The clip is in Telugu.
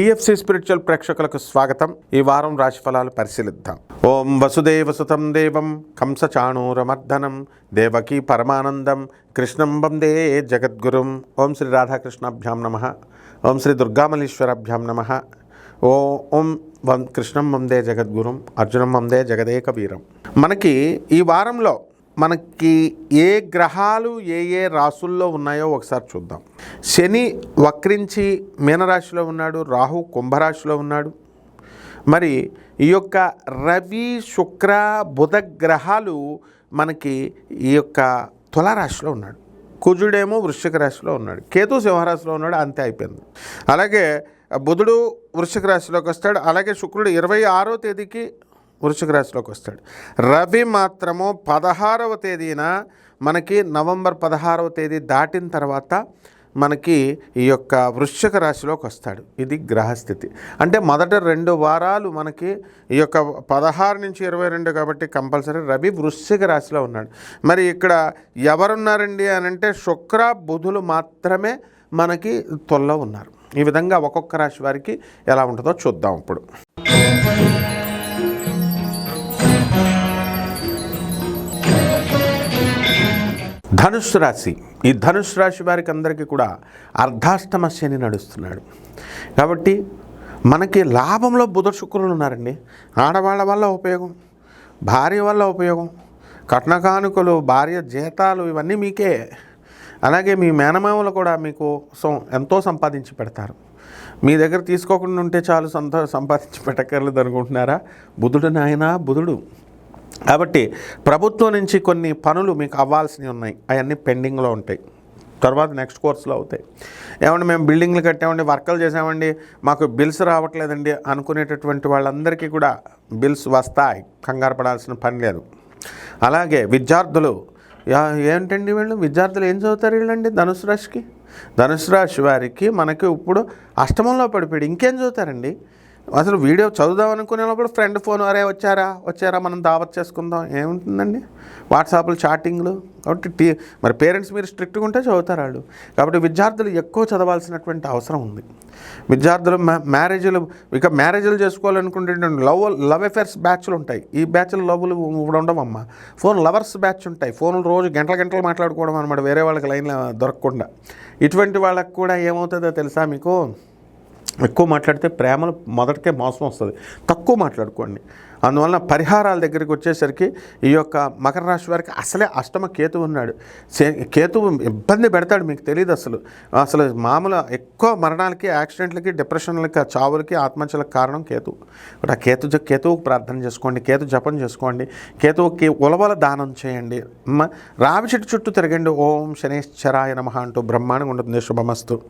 పిఎఫ్సి స్పిరిచువల్ ప్రేక్షకులకు స్వాగతం. ఈ వారం రాశిఫలాలు పరిశీలిద్దాం. ఓం వసుదేవ సుతం దేవం కంసచాణూరమర్దనం దేవకీ పరమానందం కృష్ణం వందే జగద్గురుం. ఓం శ్రీ రాధాకృష్ణాభ్యాం నమ. ఓం శ్రీ దుర్గామలీశ్వరాభ్యాం నమ. ఓ ఓం వం కృష్ణం వందే జగద్గురుం అర్జునం వందే జగదేక వీరం మనకి ఈ వారంలో మనకి ఏ గ్రహాలు ఏ ఏ రాసుల్లో ఉన్నాయో ఒకసారి చూద్దాం. శని వక్రించి మీనరాశిలో ఉన్నాడు రాహు కుంభరాశిలో ఉన్నాడు. మరి ఈ యొక్క రవి శుక్ర బుధ గ్రహాలు మనకి ఈ యొక్క తులారాశిలో ఉన్నాడు. కుజుడేమో వృశ్చిక రాశిలో ఉన్నాడు. కేతు సింహరాశిలో ఉన్నాడు అంతే అయిపోయింది. అలాగే బుధుడు వృశ్చిక రాశిలోకి వస్తాడు. అలాగే శుక్రుడు ఇరవై ఆరో తేదీకి వృషిక రాశిలోకి వస్తాడు. రవి మాత్రము పదహారవ తేదీన మనకి నవంబర్ పదహారవ తేదీ దాటిన తర్వాత మనకి ఈ యొక్క వృశ్చిక రాశిలోకి వస్తాడు. ఇది గ్రహస్థితి. అంటే మొదట రెండు వారాలు మనకి ఈ యొక్క పదహారు నుంచి ఇరవై రెండు కాబట్టి కంపల్సరీ రవి వృశ్చిక రాశిలో ఉన్నాడు. మరి ఇక్కడ ఎవరున్నారండి అని అంటే శుక్ర బుధులు మాత్రమే మనకి తొల్ల ఉన్నారు. ఈ విధంగా ఒక్కొక్క రాశి వారికి ఎలా ఉంటుందో చూద్దాం ఇప్పుడు. ధనుసు రాశి. ఈ ధనుసు రాశి వారికి అందరికీ కూడా అర్ధాష్టమ శని నడుస్తున్నాడు. కాబట్టి మనకి లాభంలో బుధ శుక్రులు ఉన్నారండి. ఆడవాళ్ళ వల్ల ఉపయోగం భార్య వల్ల ఉపయోగం కట్న కానుకలు భార్య జీతాలు ఇవన్నీ మీకే. అలాగే మీ మేనమామలు కూడా మీకు సో ఎంతో సంపాదించి పెడతారు. మీ దగ్గర తీసుకోకుండా ఉంటే చాలు సంత సంపాదించి పెట్టకర్లేదు అనుకుంటున్నారా? బుధుడు నాయన బుధుడు. కాబట్టి ప్రభుత్వం నుంచి కొన్ని పనులు మీకు అవ్వాల్సినవి ఉన్నాయి. అవన్నీ పెండింగ్లో ఉంటాయి. తర్వాత నెక్స్ట్ కోర్సులో అవుతాయి. ఏమండి మేము బిల్డింగ్లు కట్టామండి వర్కలు చేసామండి మాకు బిల్స్ రావట్లేదండి అనుకునేటటువంటి వాళ్ళందరికీ కూడా బిల్స్ వస్తాయి. కంగారు పడాల్సిన పని లేదు. అలాగే విద్యార్థులు ఏంటండి వీళ్ళు? విద్యార్థులు ఏం చదువుతారు వీళ్ళండి ధనుసు రాశికి? ధనుసు రాశి వారికి మనకి ఇప్పుడు అష్టమంలో పడిపోయాడు. ఇంకేం చదువుతారండి? అసలు వీడియో చదువుదాం అనుకునేటప్పుడు ఫ్రెండ్ ఫోన్ అరే వచ్చారా? వచ్చారా? మనం దావత్ చేసుకుందాం. ఏముంటుందండి? వాట్సాప్లు చాటింగ్లు? కాబట్టి టీ మరి పేరెంట్స్ మీరు స్ట్రిక్ట్గా ఉంటే చదువుతారు వాళ్ళు. కాబట్టి విద్యార్థులు ఎక్కువ చదవాల్సినటువంటి అవసరం ఉంది. విద్యార్థులు మ్యా- మ్యారేజ్లు ఇక మ్యారేజ్లు చేసుకోవాలనుకుంటే లవ్ లవ్ అఫేర్స్ బ్యాచ్లు ఉంటాయి. ఈ బ్యాచ్లు లవ్లు ఇప్పుడు ఫోన్ లవర్స్ బ్యాచ్ ఉంటాయి. ఫోన్లు రోజు గంటల గంటలు మాట్లాడుకోవడం అనమాట. వేరే వాళ్ళకి లైన్లో దొరకకుండా. ఇటువంటి వాళ్ళకి కూడా ఏమవుతుందో తెలుసా మీకు? ఎక్కువ మాట్లాడితే ప్రేమలు మొదటికే మోసం వస్తుంది. తక్కువ మాట్లాడుకోండి. అందువలన పరిహారాల దగ్గరికి వచ్చేసరికి ఈ యొక్క మకర రాశి వారికి అసలే అష్టమ కేతు ఉన్నాడు. సే- కేతువు ఇబ్బంది పెడతాడు మీకు తెలియదు అసలు. అసలు మామూలు ఎక్కువ మరణాలకి యాక్సిడెంట్లకి డిప్రెషన్లకి చావులకి ఆత్మహత్యలకు కారణం కేతు ఇప్పుడు ఆ కేతు కేతువుకు ప్రార్థన చేసుకోండి కేతు జపం చేసుకోండి కేతువుకి ఉలవల దానం చేయండి. రావి చెట్టు చుట్టూ తిరగండి. ఓం శనేశ్వరాయ నమ అంటూ బ్రహ్మాండంగా ఉంటుంది. శుభమస్తు.